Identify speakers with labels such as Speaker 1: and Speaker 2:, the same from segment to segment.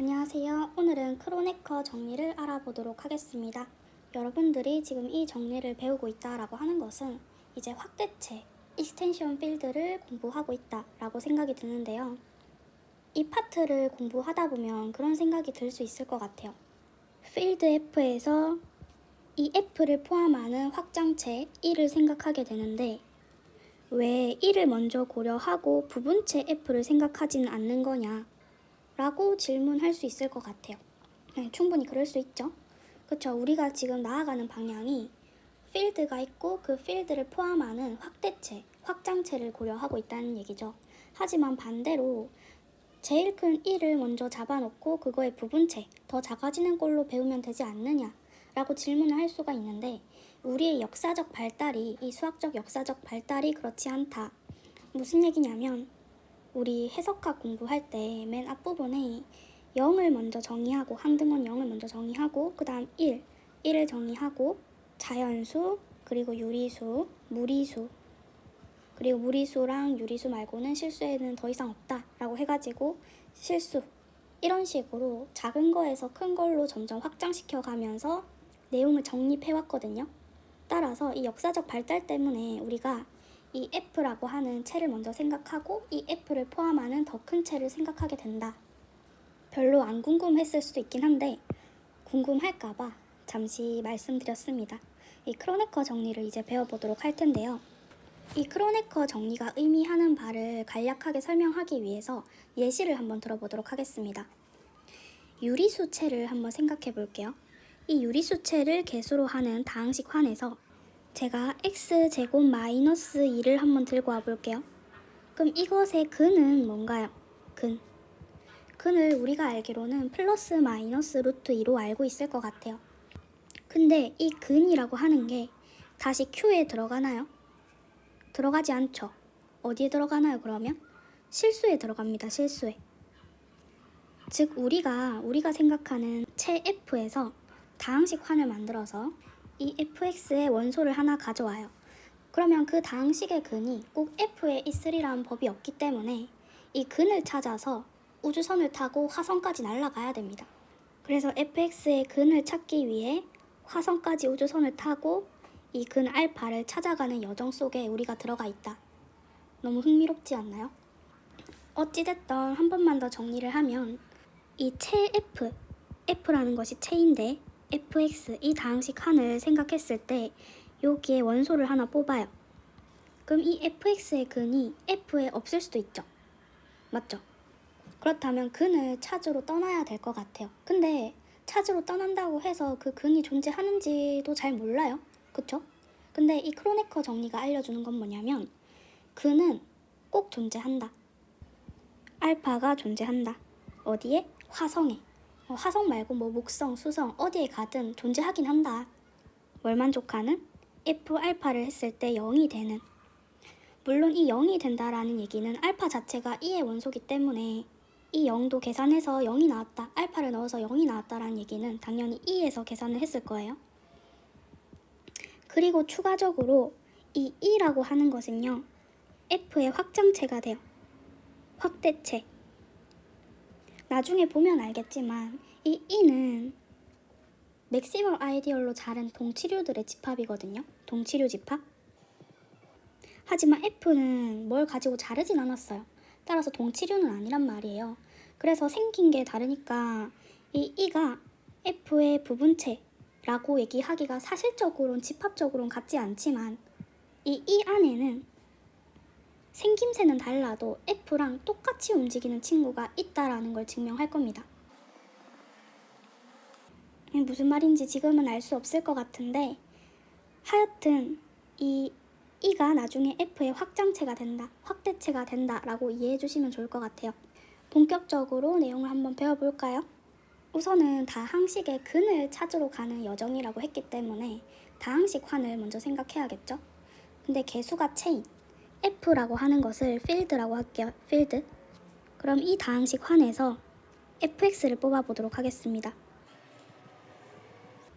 Speaker 1: 안녕하세요. 오늘은 크로네커 정리를 알아보도록 하겠습니다. 여러분들이 지금 이 정리를 배우고 있다라고 하는 것은 이제 확대체, 익스텐션 필드를 공부하고 있다라고 생각이 드는데요. 이 파트를 공부하다 보면 그런 생각이 들 수 있을 것 같아요. 필드 F에서 이 F를 포함하는 확장체 1을 생각하게 되는데 왜 1을 먼저 고려하고 부분체 F를 생각하지는 않는 거냐 라고 질문할 수 있을 것 같아요. 네, 충분히 그럴 수 있죠. 그렇죠. 우리가 지금 나아가는 방향이 필드가 있고 그 필드를 포함하는 확대체, 확장체를 고려하고 있다는 얘기죠. 하지만 반대로 제일 큰 1을 먼저 잡아놓고 그거의 부분체, 더 작아지는 걸로 배우면 되지 않느냐 라고 질문을 할 수가 있는데 우리의 역사적 발달이, 이 수학적 역사적 발달이 그렇지 않다. 무슨 얘기냐면 우리 해석학 공부할 때 맨 앞부분에 0을 먼저 정의하고 항등원 0을 먼저 정의하고 그 다음 1, 1을 정의하고 자연수 그리고 유리수, 무리수 그리고 무리수랑 유리수 말고는 실수에는 더 이상 없다 라고 해가지고 실수 이런 식으로 작은 거에서 큰 걸로 점점 확장시켜 가면서 내용을 정립해 왔거든요. 따라서 이 역사적 발달 때문에 우리가 이 F라고 하는 체를 먼저 생각하고 이 F를 포함하는 더큰 체를 생각하게 된다. 별로 안 궁금했을 수도 있긴 한데 궁금할까봐 잠시 말씀드렸습니다. 이 크로네커 정리를 이제 배워보도록 할 텐데요. 이 크로네커 정리가 의미하는 바를 간략하게 설명하기 위해서 예시를 한번 들어보도록 하겠습니다. 유리수체를 한번 생각해 볼게요. 이 유리수체를 개수로 하는 다항식 환에서 제가 x제곱 마이너스 2를 한번 들고 와 볼게요. 그럼 이것의 근은 뭔가요? 근. 근을 우리가 알기로는 플러스 마이너스 루트 2로 알고 있을 것 같아요. 근데 이 근이라고 하는 게 다시 q에 들어가나요? 들어가지 않죠. 어디에 들어가나요, 그러면? 실수에 들어갑니다, 실수에. 즉, 우리가, 우리가 생각하는 체 F에서 다항식 환을 만들어서 이 fx의 원소를 하나 가져와요. 그러면 그 다항식의 근이 꼭 f에 있으리라는 법이 없기 때문에 이 근을 찾아서 우주선을 타고 화성까지 날아가야 됩니다. 그래서 fx의 근을 찾기 위해 화성까지 우주선을 타고 이 근 알파를 찾아가는 여정 속에 우리가 들어가 있다. 너무 흥미롭지 않나요? 어찌됐던 한 번만 더 정리를 하면 이 체 f, f라는 것이 체인데 fx 이 다항식 한을 생각했을 때 여기에 원소를 하나 뽑아요. 그럼 이 fx의 근이 f에 없을 수도 있죠. 맞죠? 그렇다면 근을 찾으러 떠나야 될 것 같아요. 근데 찾으러 떠난다고 해서 그 근이 존재하는지도 잘 몰라요. 그쵸? 근데 이 크로네커 정리가 알려주는 건 뭐냐면 근은 꼭 존재한다. 알파가 존재한다. 어디에? 화성에. 어, 화성 말고 뭐 목성, 수성 어디에 가든 존재하긴 한다. 뭘 만족하는? F 알파를 했을 때 0이 되는. 물론 이 0이 된다라는 얘기는 알파 자체가 2의 원소기 때문에 이 0도 계산해서 0이 나왔다. 알파를 넣어서 0이 나왔다라는 얘기는 당연히 2에서 계산을 했을 거예요. 그리고 추가적으로 이 2라고 하는 것은요. F의 확장체가 돼요. 확대체. 나중에 보면 알겠지만 이 E는 맥시멀 아이디얼로 자른 동치류들의 집합이거든요. 동치류 집합. 하지만 F는 뭘 가지고 자르진 않았어요. 따라서 동치류는 아니란 말이에요. 그래서 생긴 게 다르니까 이 E가 F의 부분체라고 얘기하기가 사실적으로는 집합적으로는 같지 않지만 이 E 안에는 생김새는 달라도 F랑 똑같이 움직이는 친구가 있다라는 걸 증명할 겁니다. 무슨 말인지 지금은 알 수 없을 것 같은데 하여튼 이 E가 나중에 F의 확장체가 된다, 확대체가 된다라고 이해해 주시면 좋을 것 같아요. 본격적으로 내용을 한번 배워볼까요? 우선은 다항식의 근을 찾으러 가는 여정이라고 했기 때문에 다항식 환을 먼저 생각해야겠죠? 근데 개수가 체인, F라고 하는 것을 필드라고 할게요. 필드. 그럼 이 다항식 환에서 fx를 뽑아보도록 하겠습니다.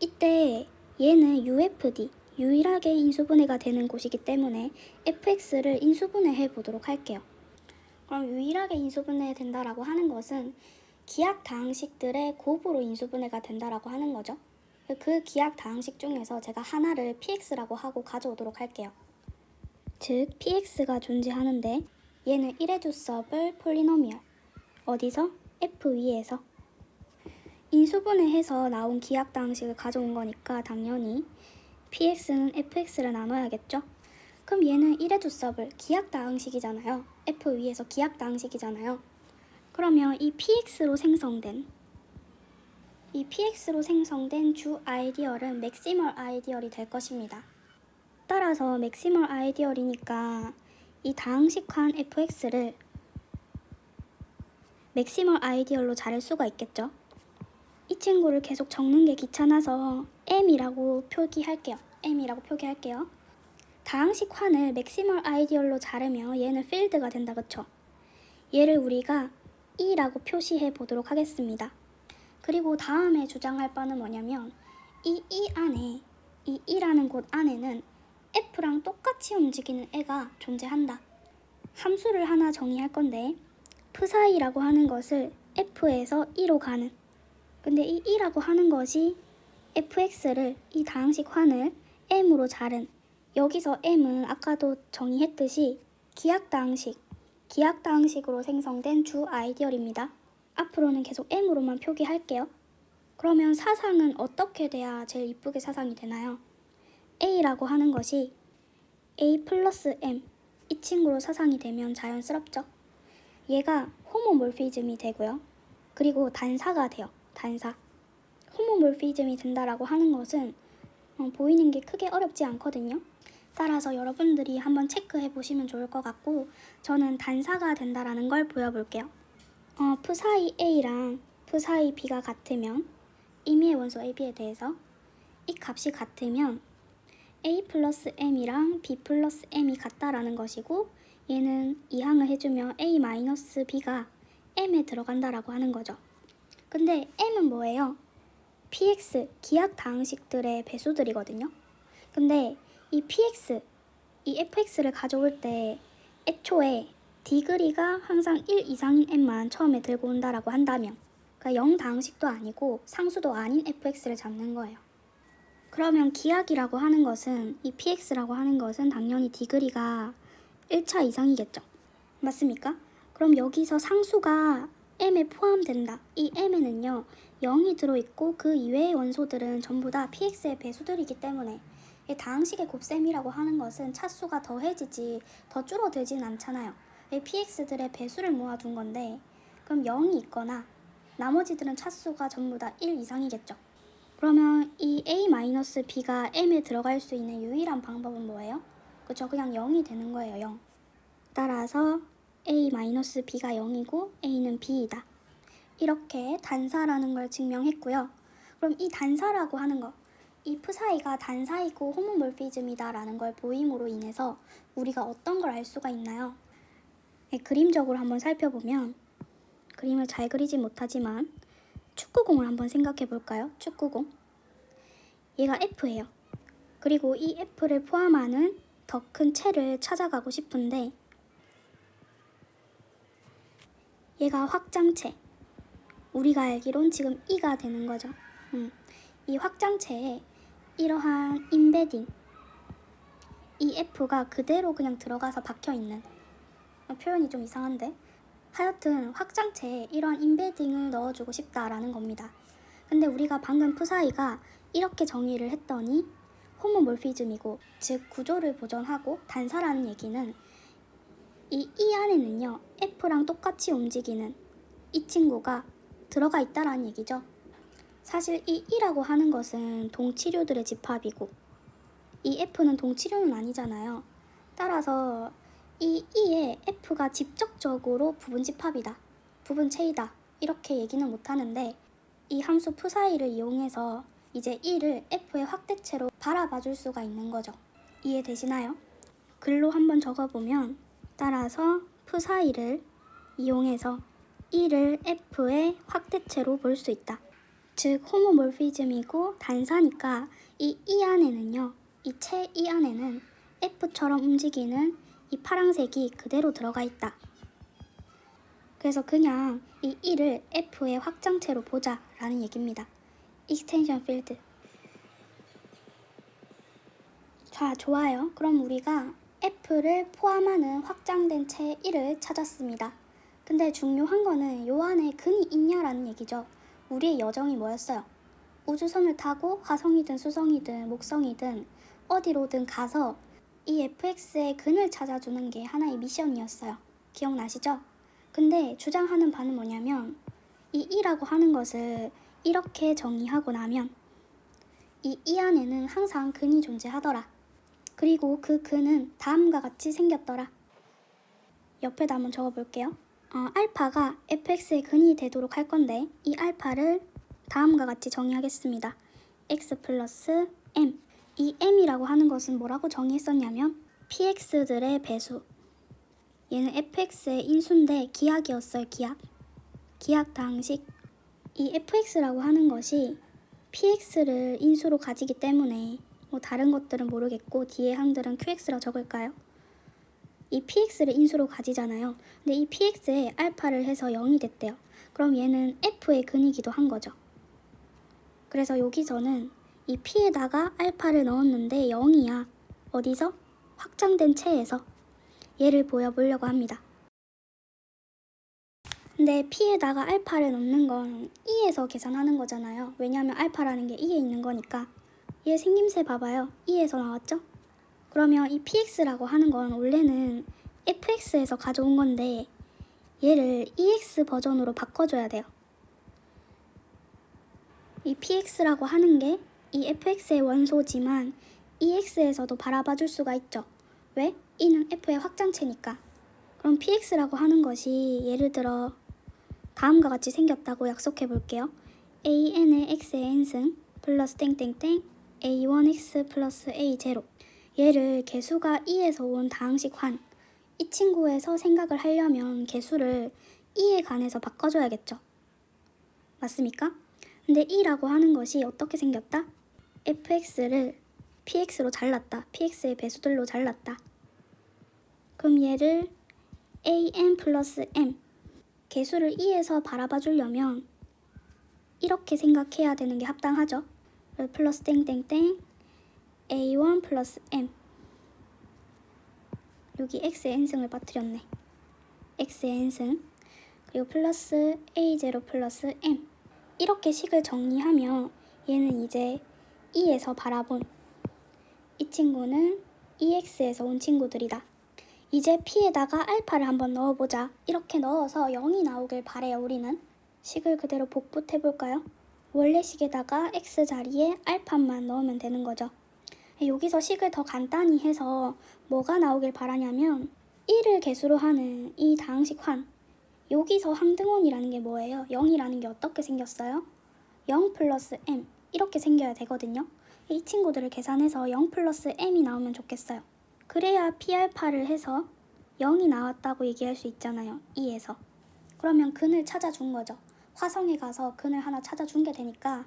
Speaker 1: 이때 얘는 UFD, 유일하게 인수분해가 되는 곳이기 때문에 fx를 인수분해해 보도록 할게요. 그럼 유일하게 인수분해 된다라고 하는 것은 기악 다항식들의 곱으로 인수분해가 된다라고 하는 거죠. 그 기악 다항식 중에서 제가 하나를 px라고 하고 가져오도록 할게요. 즉 px가 존재하는데 얘는 1해주섭을 폴리노미얼 어디서? f 위에서 인수분해 해서 나온 기악 다항식을 가져온 거니까 당연히 px는 fx를 나눠야겠죠? 그럼 얘는 1해주섭을 기악 다항식이잖아요. f 위에서 기악 다항식이잖아요. 그러면 이 px로 생성된 이 px로 생성된 주 아이디얼은 맥시멀 아이디얼이 될 것입니다. 따라서 맥시멀 아이디얼이니까 이 다항식한 fx를 맥시멀 아이디얼로 자를 수가 있겠죠. 이 친구를 계속 적는 게 귀찮아서 m이라고 표기할게요. m이라고 표기할게요. 다항식 환을 맥시멀 아이디얼로 자르면 얘는 필드가 된다 그쵸? 얘를 우리가 e라고 표시해 보도록 하겠습니다. 그리고 다음에 주장할 바는 뭐냐면 이 e 안에 이 e라는 곳 안에는 f랑 똑같이 움직이는 애가 존재한다. 함수를 하나 정의할 건데 p사이라고 하는 것을 f에서 e로 가는 근데 이 e라고 하는 것이 fx를 이 다항식 환을 m으로 자른 여기서 m은 아까도 정의했듯이 기하다항식 기하다항식으로 생성된 주 아이디얼입니다. 앞으로는 계속 m으로만 표기할게요. 그러면 사상은 어떻게 돼야 제일 이쁘게 사상이 되나요? A라고 하는 것이 a 플러스 m 이 친구로 사상이 되면 자연스럽죠. 얘가 호모몰피즘이 되고요. 그리고 단사가 돼요. 단사. 호모몰피즘이 된다라고 하는 것은 어, 보이는 게 크게 어렵지 않거든요. 따라서 여러분들이 한번 체크해 보시면 좋을 것 같고 저는 단사가 된다라는 걸 보여볼게요. 어, 프사이 A랑 프사이 B가 같으면 임의의 원소 AB에 대해서 이 값이 같으면 A 플러스 M이랑 B 플러스 M이 같다라는 것이고 얘는 이항을 해주면 A 마이너스 B가 M에 들어간다라고 하는 거죠. 근데 M은 뭐예요? PX 기하 다항식들의 배수들이거든요. 근데 이 PX, 이 FX를 가져올 때 애초에 디그리가 항상 1 이상인 M만 처음에 들고 온다라고 한다면 그러니까 0 다항식도 아니고 상수도 아닌 FX를 잡는 거예요. 그러면 기하이라고 하는 것은 이 PX라고 하는 것은 당연히 디그리가 1차 이상이겠죠. 맞습니까? 그럼 여기서 상수가 M에 포함된다. 이 M에는요, 0이 들어있고 그 이외의 원소들은 전부 다 PX의 배수들이기 때문에 이 다항식의 곱셈이라고 하는 것은 차수가 더해지지 더 줄어들진 않잖아요. 이 PX들의 배수를 모아둔 건데 그럼 0이 있거나 나머지들은 차수가 전부 다 1 이상이겠죠. 그러면 이 A-B가 M에 들어갈 수 있는 유일한 방법은 뭐예요? 그쵸 그냥 0이 되는 거예요 0 따라서 A-B가 0이고 A는 B이다 이렇게 단사라는 걸 증명했고요 그럼 이 단사라고 하는 거 if 사이가 단사이고 호모몰피즘이다라는 걸 보임으로 인해서 우리가 어떤 걸 알 수가 있나요? 네, 그림적으로 한번 살펴보면 그림을 잘 그리지 못하지만 축구공을 한번 생각해 볼까요? 축구공. 얘가 F예요. 그리고 이 F를 포함하는 더 큰 채를 찾아가고 싶은데 얘가 확장체. 우리가 알기론 지금 E가 되는 거죠. 음, 이 확장체에 이러한 인베딩 이 F가 그대로 그냥 들어가서 박혀 있는 어, 표현이 좀 이상한데 하여튼 확장체에 이러한 인베딩을 넣어주고 싶다라는 겁니다. 근데 우리가 방금 푸사이가 이렇게 정의를 했더니 호모몰피즘이고 즉 구조를 보존하고 단사라는 얘기는 이 E 안에는요 F랑 똑같이 움직이는 이 친구가 들어가 있다라는 얘기죠. 사실 이 E라고 하는 것은 동치류들의 집합이고 이 F는 동치류는 아니잖아요. 따라서 이 E에 F가 직접적으로 부분 집합이다, 부분 체이다 이렇게 얘기는 못하는데 이 함수 푸사이를 이용해서 이제 E를 F의 확대체로 바라봐 줄 수가 있는 거죠. 이해되시나요? 글로 한번 적어보면 따라서 푸사이를 이용해서 E를 F의 확대체로 볼 수 있다. 즉 호모몰피즘이고 단사니까 이 E 안에는요. 이채 E 안에는 F처럼 움직이는 이 파랑색이 그대로 들어가 있다. 그래서 그냥 이 1을 f의 확장체로 보자 라는 얘기입니다. extension field. 자, 좋아요. 그럼 우리가 f를 포함하는 확장된 채 1을 찾았습니다. 근데 중요한 거는 요 안에 근이 있냐라는 얘기죠. 우리의 여정이 뭐였어요? 우주선을 타고 화성이든 수성이든 목성이든 어디로든 가서 이 fx의 근을 찾아주는 게 하나의 미션이었어요. 기억나시죠? 근데 주장하는 바는 뭐냐면 이 2라고 하는 것을 이렇게 정의하고 나면 이2 안에는 항상 근이 존재하더라. 그리고 그 근은 다음과 같이 생겼더라. 옆에다 한번 적어볼게요. 어, 알파가 fx의 근이 되도록 할 건데 이 알파를 다음과 같이 정의하겠습니다. x 플러스 m 이 m이라고 하는 것은 뭐라고 정의했었냐면 px들의 배수 얘는 fx의 인수인데 기하기였어요 기하 기하 당식 이 fx라고 하는 것이 px를 인수로 가지기 때문에 뭐 다른 것들은 모르겠고 뒤에 항들은 qx라고 적을까요? 이 px를 인수로 가지잖아요. 근데 이 px에 알파를 해서 0이 됐대요. 그럼 얘는 f의 근이기도 한 거죠. 그래서 여기서는 이 p에다가 알파를 넣었는데 0이야. 어디서? 확장된 체에서 얘를 보여보려고 합니다. 근데 p에다가 알파를 넣는 건 2에서 계산하는 거잖아요. 왜냐하면 알파라는 게 2에 있는 거니까. 얘 생김새 봐봐요. 2에서 나왔죠? 그러면 이 px라고 하는 건 원래는 fx에서 가져온 건데 얘를 ex 버전으로 바꿔줘야 돼요. 이 px라고 하는 게 이 fx의 원소지만 ex에서도 바라봐 줄 수가 있죠. 왜? e는 f의 확장체니까. 그럼 px라고 하는 것이 예를 들어 다음과 같이 생겼다고 약속해 볼게요. an의 x의 n승 플러스 땡땡땡 a1x 플러스 a0 얘를 개수가 2에서 온 다항식 환. 이 친구에서 생각을 하려면 개수를 2에 관해서 바꿔줘야겠죠. 맞습니까? 근데 2라고 하는 것이 어떻게 생겼다? Fx를 px로 잘랐다. px의 배수들로 잘랐다. 그럼 얘를 an 플러스 m 개수를 2에서 바라봐 주려면 이렇게 생각해야 되는 게 합당하죠. 플러스 땡땡땡 a1 플러스 m 여기 x의 n승을 빠뜨렸네. x의 n승 그리고 플러스 a0 플러스 m 이렇게 식을 정리하면 얘는 이제 2에서 바라본 이 친구는 EX에서 온 친구들이다. 이제 P에다가 알파를 한번 넣어보자. 이렇게 넣어서 0이 나오길 바래요, 우리는. 식을 그대로 복붙해볼까요? 원래 식에다가 X 자리에 알파만 넣으면 되는 거죠. 여기서 식을 더 간단히 해서 뭐가 나오길 바라냐면 1을 개수로 하는 이 다항식 환 여기서 항등원이라는 게 뭐예요? 0이라는 게 어떻게 생겼어요? 0 플러스 m 이렇게 생겨야 되거든요. 이 친구들을 계산해서 0 플러스 m이 나오면 좋겠어요. 그래야 p알파를 해서 0이 나왔다고 얘기할 수 있잖아요. 2에서. 그러면 근을 찾아준 거죠. 화성에 가서 근을 하나 찾아준 게 되니까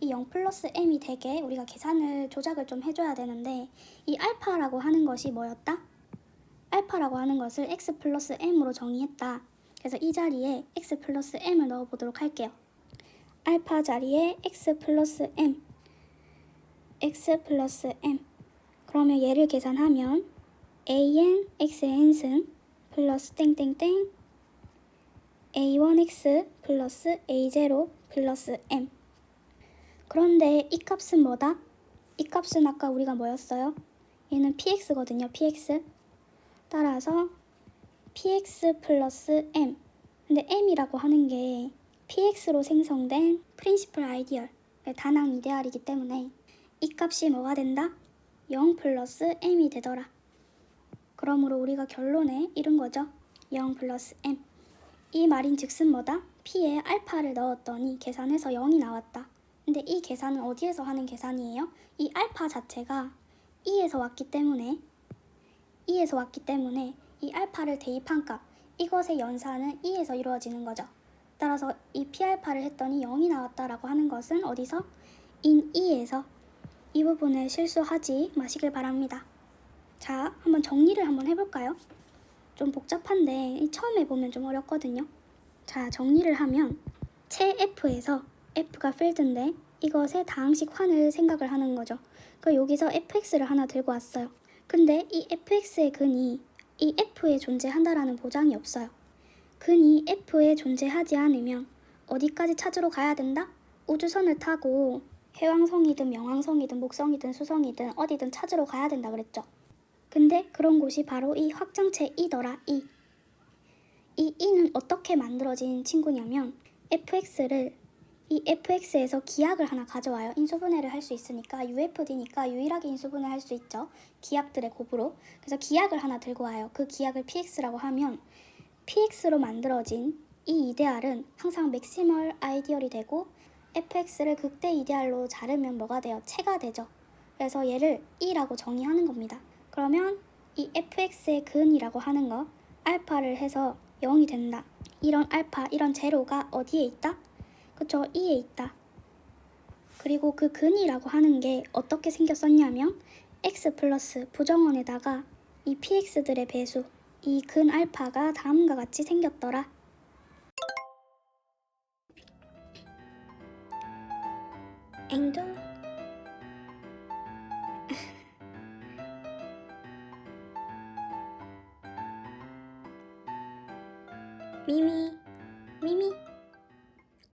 Speaker 1: 이 0 플러스 m이 되게 우리가 계산을 조작을 좀 해줘야 되는데 이 알파라고 하는 것이 뭐였다? 알파라고 하는 것을 x 플러스 m으로 정의했다. 그래서 이 자리에 x 플러스 m을 넣어보도록 할게요. 알파 자리에 x 플러스 m. X 플러스 m. 그러면 얘를 계산하면 an xn승 플러스 땡땡땡. A1x 플러스 a0 플러스 m. 그런데 이 값은 뭐다? 이 값은 아까 우리가 뭐였어요? 얘는 px거든요 px. 따라서 px 플러스 m. 근데 m이라고 하는 게 px로 생성된 프린시플 아이디얼 단항 이데알이기 때문에 이 값이 뭐가 된다? 0 플러스 m이 되더라. 그러므로 우리가 결론에 이른 거죠. 0 플러스 m. 이 말인 즉슨 뭐다? p에 알파를 넣었더니 계산해서 0이 나왔다. 근데 이 계산은 어디에서 하는 계산이에요? 이 알파 자체가 2에서 왔기 때문에 2에서 왔기 때문에 이 알파를 대입한 값 이것의 연산은 2에서 이루어지는 거죠. 따라서 이 P알파를 했더니 0이 나왔다라고 하는 것은 어디서? in 2에서 이 부분을 실수하지 마시길 바랍니다. 자, 한번 정리를 한번 해볼까요? 좀 복잡한데 처음에 보면 좀 어렵거든요. 자, 정리를 하면 채 F에서 F가 필드인데 이것의 다항식 환을 생각을 하는 거죠. 그 여기서 fx를 하나 들고 왔어요. 근데 이 fx의 근이 이 f에 존재한다라는 보장이 없어요. 근이 f에 존재하지 않으면 어디까지 찾으러 가야 된다? 우주선을 타고 해왕성이든 명왕성이든 목성이든 수성이든 어디든 찾으러 가야 된다 그랬죠. 근데 그런 곳이 바로 이 확장체 이더라 이. 이 이는 어떻게 만들어진 친구냐면 fx를 이 fx에서 기약을 하나 가져와요. 인수분해를 할 수 있으니까 UFD니까 유일하게 인수분해 할 수 있죠. 기약들의 곱으로. 그래서 기약을 하나 들고 와요. 그 기약을 px라고 하면 px로 만들어진 이 이데알은 항상 맥시멀 아이디얼이 되고 fx를 극대 이데알로 자르면 뭐가 돼요? 체가 되죠. 그래서 얘를 e라고 정의하는 겁니다. 그러면 이 fx의 근이라고 하는 거 알파를 해서 0이 된다. 이런 알파, 이런 제로가 어디에 있다? 그쵸, e에 있다. 그리고 그 근이라고 하는 게 어떻게 생겼었냐면 x 플러스 부정원에다가 이 px들의 배수, 이 근 알파가 다음과 같이 생겼더라. 앵두